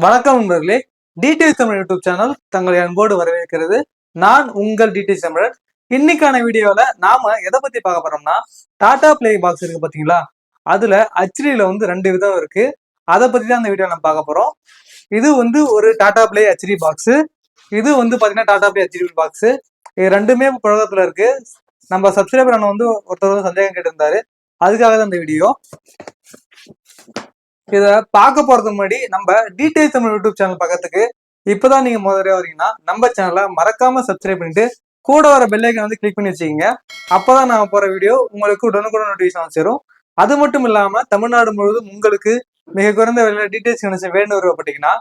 வணக்கம் நண்பர்களே. TDS Tamil YouTube channel தங்களை அன்போடு வரவேற்கிறது. நான் உங்கள் டிடிஎஸ் தமிழன். இன்னைக்கான வீடியோல நாம எதை பத்தி பார்க்க போறோம்னா டாடா பிளே பாக்ஸ் இருக்கு பாத்தீங்களா? அதுல ஹெச்டில வந்து ரெண்டு விதம் இருக்கு. அதை பத்தி தான் இந்த வீடியோ நம்ம பார்க்க போறோம். இது வந்து ஒரு டாடா பிளே ஹச்டி பாக்ஸ் இது வந்து பாத்தீங்கன்னா டாடா பிளே ஹெச்டி பாக்ஸ் இது ரெண்டுமே புழக்கத்துல இருக்கு. நம்ம சப்ஸ்கிரைபர் அண்ணன் வந்து ஒருத்தர் சந்தேகம் கேட்டிருந்தாரு. அதுக்காக தான் இந்த வீடியோ. இத பார்க்க போறதுக்கு முன்னாடி நம்ம டீடைல் தமிழ் யூடியூப் சேனல் பக்கத்துக்கு இப்பதான் நீங்க முதல்ல வரீங்கன்னா நம்ம சேனலை மறக்காம சப்ஸ்கிரைப் பண்ணிட்டு கூட வர பெல்லைக்கன் வந்து கிளிக் பண்ணி வச்சுக்கோங்க. அப்பதான் நான் போற வீடியோ உங்களுக்கு உடனுக்குடன் நோட்டிஃபிகேஷன் சேரும். அது மட்டும் இல்லாம தமிழ்நாடு முழுவதும் உங்களுக்கு மிக குறைந்த விலையில டீடைல்ஸ் கனெக்ஷன் வேணும் விருப்பப்பட்டீங்கன்னா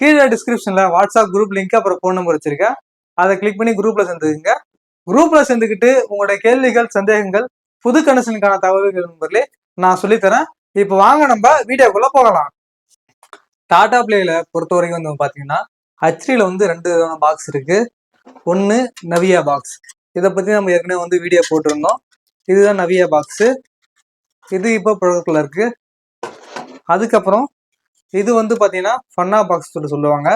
கீழே டிஸ்கிரிப்ஷன்ல வாட்ஸ்அப் குரூப் லிங்க் அப்புறம் ஃபோன் நம்பர் வச்சிருக்கேன். அதை கிளிக் பண்ணி குரூப்ல சேர்ந்துக்குங்க. குரூப்ல சேர்ந்துக்கிட்டு உங்களுடைய கேள்விகள் சந்தேகங்கள் புது கனெக்ஷனுக்கான தகவல்கள் நண்பர்களே நான் சொல்லித்தரேன். இப்போ வாங்க நம்ம வீடியோக்குள்ள போகலாம். டாடா பிளேல பொறுத்த வரைக்கும் வந்து பார்த்தீங்கன்னா ஹச்ரியில் வந்து ரெண்டு விதமான பாக்ஸ் இருக்கு. ஒன்று நவியா பாக்ஸ் இதை பற்றி நம்ம ஏற்கனவே வந்து வீடியோ போட்டிருந்தோம். இதுதான் நவியா பாக்ஸு இது இப்போ ப்ரொடக்டில் இருக்கு. அதுக்கப்புறம் இது வந்து பார்த்தீங்கன்னா ஃபன்னா பாக்ஸ் சொல்லி சொல்லுவாங்க.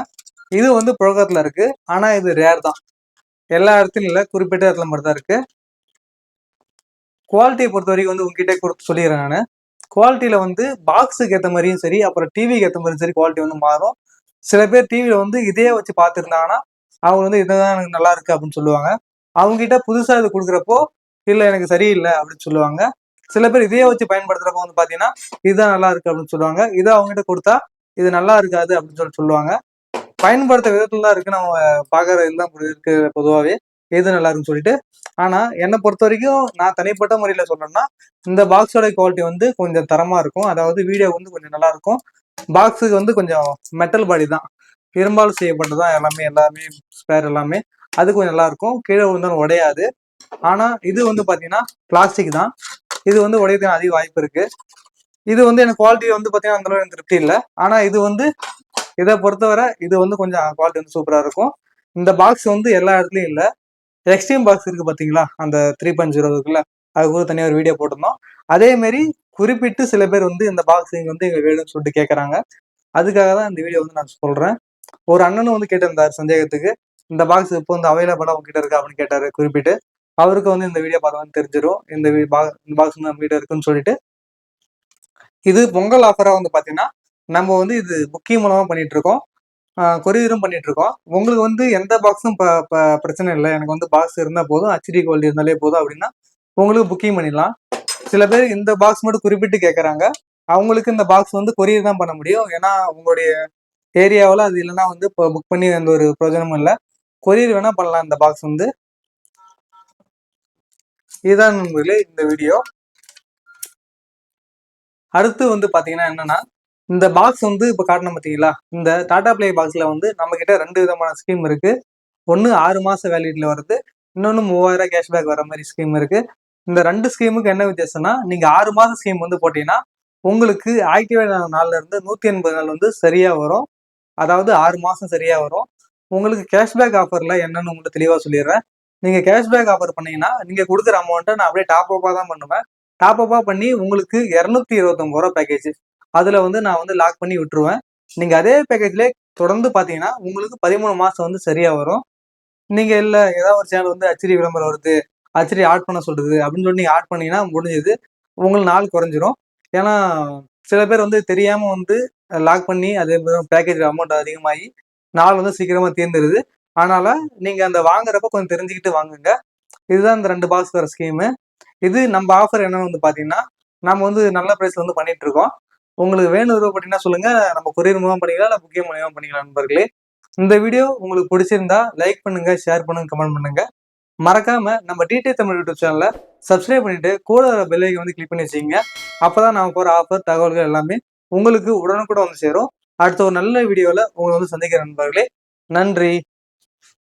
இது வந்து புழக்கத்தில் இருக்கு. ஆனால் இது ரேர் தான். எல்லா இடத்துலையும் இல்லை குறிப்பிட்ட இடத்துல மட்டும் தான் இருக்கு. குவாலிட்டியை பொறுத்த வரைக்கும் வந்து உங்ககிட்ட கொடுத்து சொல்லிடுறேன் நான். குவாலிட்டியில வந்து பாக்ஸுக்கு ஏற்ற மாதிரியும் சரி அப்புறம் டிவிக்கு ஏற்ற மாதிரியும் சரி குவாலிட்டி வந்து மாறும். சில பேர் டிவியில வந்து இதே வச்சு பார்த்துருந்தாங்கன்னா அவங்க வந்து இதுதான் எனக்கு நல்லா இருக்கு அப்படின்னு சொல்லுவாங்க. அவங்க கிட்ட புதுசா இது கொடுக்குறப்போ இல்லை எனக்கு சரியில்லை அப்படின்னு சொல்லுவாங்க. சில பேர் இதையே வச்சு பயன்படுத்துறப்போ வந்து பாத்தீங்கன்னா இதுதான் நல்லா இருக்கு அப்படின்னு சொல்லுவாங்க. இதை அவங்ககிட்ட கொடுத்தா இது நல்லா இருக்காது அப்படின்னு சொல்லி சொல்லுவாங்க. பயன்படுத்த விதத்துல தான் இருக்கு. நம்ம பாக்குற இதுதான் இருக்கு பொதுவாகவே எது நல்லா இருக்குன்னு சொல்லிட்டு. ஆனா என்னை பொறுத்த வரைக்கும் நான் தனிப்பட்ட முறையில சொல்றேன்னா இந்த பாக்ஸோட குவாலிட்டி வந்து கொஞ்சம் தரமா இருக்கும். அதாவது வீடியோ வந்து கொஞ்சம் நல்லா இருக்கும் பாக்ஸுக்கு வந்து கொஞ்சம் மெட்டல் பாடி தான். இரும்பால் செய்யப்பட்டதான் எல்லாமே எல்லாமே ஸ்பேர் எல்லாமே. அது கொஞ்சம் நல்லா இருக்கும் கீழே விழுந்தாலும் உடையாது. ஆனா இது வந்து பாத்தீங்கன்னா பிளாஸ்டிக் தான். இது வந்து உடையதுக்கு அதிக வாய்ப்பு இருக்கு. இது வந்து எனக்கு குவாலிட்டி வந்து பாத்தீங்கன்னா அந்த அளவுக்கு திருப்தி இல்லை. ஆனா இது வந்து இதை பொறுத்தவரை இது வந்து கொஞ்சம் குவாலிட்டி வந்து சூப்பரா இருக்கும். இந்த பாக்ஸ் வந்து எல்லா இடத்துலயும் இல்லை. எக்ஸ்ட்ரீம் பாக்ஸ் இருக்கு பாத்தீங்களா? அந்த த்ரீ பாயிண்ட் ஜீரோ இருக்குல்ல அது கூட தனியாக ஒரு வீடியோ போட்டிருந்தோம். அதேமாரி குறிப்பிட்டு சில பேர் வந்து இந்த பாக்ஸ் வந்து எங்களுக்கு வேணும்னு சொல்லிட்டு கேட்கறாங்க அதுக்காக தான் இந்த வீடியோ வந்து நான் சொல்றேன். ஒரு அண்ணனும் வந்து கேட்டிருந்தார் சந்தேகத்துக்கு இந்த பாக்ஸ் இப்போ வந்து அவைலபிளா உங்ககிட்ட இருக்கா அப்படின்னு கேட்டாரு குறிப்பிட்டு. அவருக்கு வந்து இந்த வீடியோ பார்த்தா தெரிஞ்சிடும் இந்த பாக்ஸ் நம்ம வீடியோ இருக்குன்னு சொல்லிட்டு. இது பொங்கல் ஆஃபரா வந்து பாத்தீங்கன்னா நம்ம வந்து இது புக்கிங் மூலமா பண்ணிட்டு இருக்கோம். கொரியரும் பண்ணிட்டு இருக்கோம் உங்களுக்கு வந்து எந்த பாக்ஸும் பிரச்சனை இல்லை. எனக்கு வந்து பாக்ஸ் இருந்தால் போதும். ஹெச்டி குவாலிட்டி இருந்தாலே போதும் அப்படின்னா உங்களுக்கு புக்கிங் பண்ணிடலாம். சில பேர் இந்த பாக்ஸ் மட்டும் குறிப்பிட்டு கேட்குறாங்க அவங்களுக்கு இந்த பாக்ஸ் வந்து கொரியர் தான் பண்ண முடியும். ஏன்னா உங்களுடைய ஏரியாவில் அது இல்லைன்னா வந்து இப்போ புக் பண்ணி எந்த ஒரு பிரயோஜனமும் இல்லை. கொரியர் வேணால் பண்ணலாம் இந்த பாக்ஸ் வந்து. இதுதான் நண்பர்களே இந்த வீடியோ அடுத்து வந்து பார்த்தீங்கன்னா என்னன்னா இந்த பாக்ஸ் வந்து இப்போ காட்டணும் பார்த்தீங்களா இந்த டாடா பிளே பாக்ஸில் வந்து நம்ம கிட்ட ரெண்டு விதமான ஸ்கீம் இருக்கு. ஒன்று ஆறு மாதம் வேலிட்ல வருது. இன்னொன்று மூவாயிரம் கேஷ்பேக் வர மாதிரி ஸ்கீம் இருக்கு. இந்த ரெண்டு ஸ்கீமுக்கு என்ன வித்தியாசம்னா நீங்கள் ஆறு மாதம் ஸ்கீம் வந்து போட்டீங்கன்னா உங்களுக்கு ஆக்டிவேட் ஆன நாள்ல இருந்து நூற்றி எண்பது நாள் வந்து சரியாக வரும். அதாவது ஆறு மாதம் சரியாக வரும். உங்களுக்கு கேஷ்பேக் ஆஃபரில் என்னன்னு உங்களுக்கு தெளிவாக சொல்லிடுறேன். நீங்கள் கேஷ்பேக் ஆஃபர் பண்ணீங்கன்னா நீங்கள் கொடுக்குற அமௌண்ட்டை நான் அப்படியே டாப் அப்பாக தான் பண்ணுவேன். டாப் அப்பாக பண்ணி உங்களுக்கு இரநூத்தி இருபத்தொம்பது ரூபா பேக்கேஜ் அதில் வந்து நான் வந்து லாக் பண்ணி விட்டுருவேன். நீங்கள் அதே பேக்கேஜ்லேயே தொடர்ந்து பார்த்தீங்கன்னா உங்களுக்கு பதிமூணு மாதம் வந்து சரியாக வரும். நீங்கள் இல்லை ஏதாவது ஒரு சேனல் வந்து அச்சரி விளம்பரம் வருது அச்சரி ஆட் பண்ண சொல்கிறது அப்படின்னு சொல்லி நீங்கள் ஆட் பண்ணிங்கன்னா முடிஞ்சது. உங்களுக்கு நாள் குறைஞ்சிரும். ஏன்னா சில பேர் வந்து தெரியாமல் வந்து லாக் பண்ணி அதே பேக்கேஜ் அமௌண்ட் அதிகமாகி நாள் வந்து சீக்கிரமாக தீர்ந்துருது. அதனால் நீங்கள் அந்த வாங்குறப்ப கொஞ்சம் தெரிஞ்சுக்கிட்டு வாங்குங்க. இதுதான் இந்த ரெண்டு பாக்ஸ் வர ஸ்கீமு இது நம்ம ஆஃபர் என்னன்னு வந்து பார்த்தீங்கன்னா நம்ம வந்து நல்ல ப்ரைஸில் வந்து பண்ணிகிட்ருக்கோம் உங்களுக்கு வேணும் விருப்பப்பட்டீங்கன்னா சொல்லுங்க. நம்ம கொரியர் மூலம் பண்ணிக்கலாம் இல்லை புக்கிங் மூலியமாக பண்ணிக்கலாம் நண்பர்களே. இந்த வீடியோ உங்களுக்கு பிடிச்சிருந்தா லைக் பண்ணுங்க ஷேர் பண்ணுங்க கமெண்ட் பண்ணுங்க. மறக்காம நம்ம டிடி தமிழ் யூடியூப் சேனலை சப்ஸ்கிரைப் பண்ணிட்டு கூட வர பெல்லைக்கு வந்து கிளிக் பண்ணி வச்சுங்க அப்பதான் நாம போற ஆஃபர் தகவல்கள் எல்லாமே உங்களுக்கு உடனுக்குடன் வந்து சேரும். அடுத்த ஒரு நல்ல வீடியோவில் உங்களை வந்து சந்திக்கிற நண்பர்களே. நன்றி.